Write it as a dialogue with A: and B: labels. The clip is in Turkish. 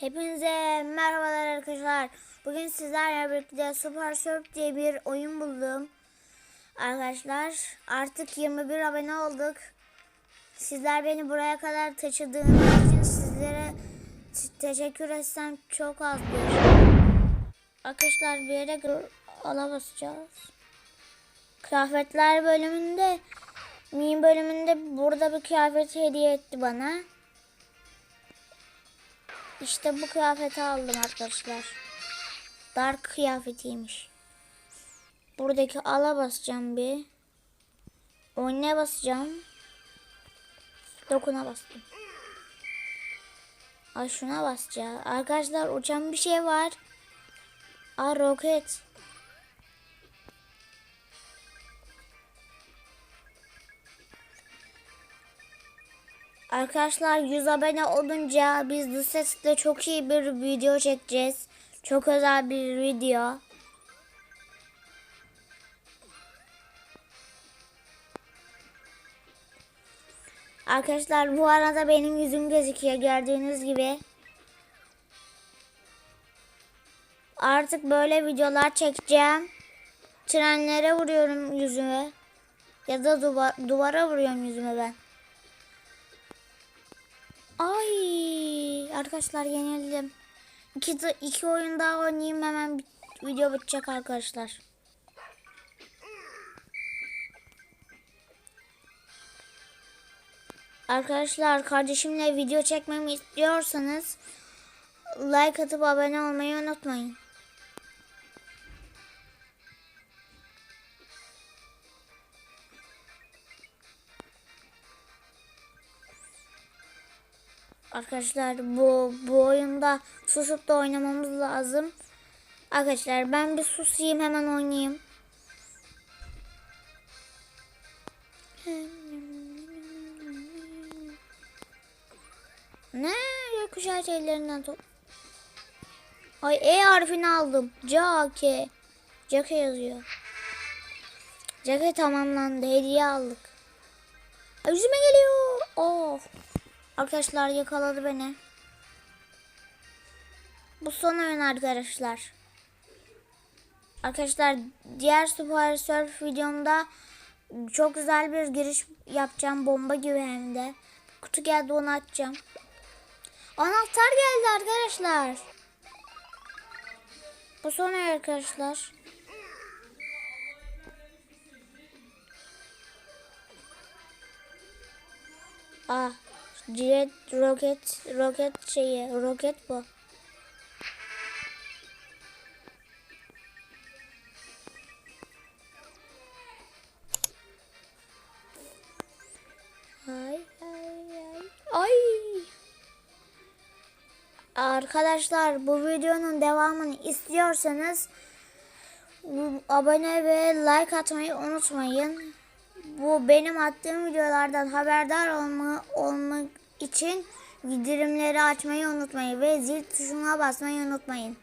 A: Hepinize merhabalar arkadaşlar. Bugün sizlerle birlikte Super Surf diye bir oyun buldum. Arkadaşlar artık 21 abone olduk. Sizler beni buraya kadar taşıdığınız için sizlere teşekkür etsem çok azdır. Arkadaşlar bir yere ala basacağız. Kıyafetler bölümünde Meme bölümünde burada bir kıyafet hediye etti bana. İşte bu kıyafeti aldım arkadaşlar. Dark kıyafetiymiş. Buradaki ala basacağım bir. Oyuna basacağım. Dokuna bastım. Ay şuna basacağım. Arkadaşlar uçan bir şey var. Aa roket. Arkadaşlar 100 abone olunca biz The Sets'te çok iyi bir video çekeceğiz. Çok özel bir video. Arkadaşlar bu arada benim yüzüm gözüküyor gördüğünüz gibi. Artık böyle videolar çekeceğim. Trenlere vuruyorum yüzüme. Ya da duva- duvara vuruyorum yüzüme ben. Ay arkadaşlar yenildim. İki, iki oyun daha oynayayım hemen video bitecek arkadaşlar. Arkadaşlar kardeşimle video çekmemi istiyorsanız like atıp abone olmayı unutmayın. Arkadaşlar bu bu oyunda susup da oynamamız lazım. Arkadaşlar ben bir susayım hemen oynayayım. Ne gökkuşağı şeylerinden top. Ay E harfini aldım. Cake. Cake yazıyor. Cake tamamlandı. Hediye aldık. Ay, yüzüme geliyor. Oh. Arkadaşlar yakaladı beni. Bu son oyun arkadaşlar. Arkadaşlar diğer Super Surf videomda çok güzel bir giriş yapacağım. Bomba gibi hem de. Kutu geldi onu açacağım. Anahtar geldi arkadaşlar. Bu son oyun arkadaşlar. Ah, jet roket roket şeyi roket bu. Ay ay ay. Ay. Arkadaşlar bu videonun devamını istiyorsanız abone ve like atmayı unutmayın. Bu benim attığım videolardan haberdar olma, olmak için bildirimleri açmayı unutmayın ve zil tuşuna basmayı unutmayın.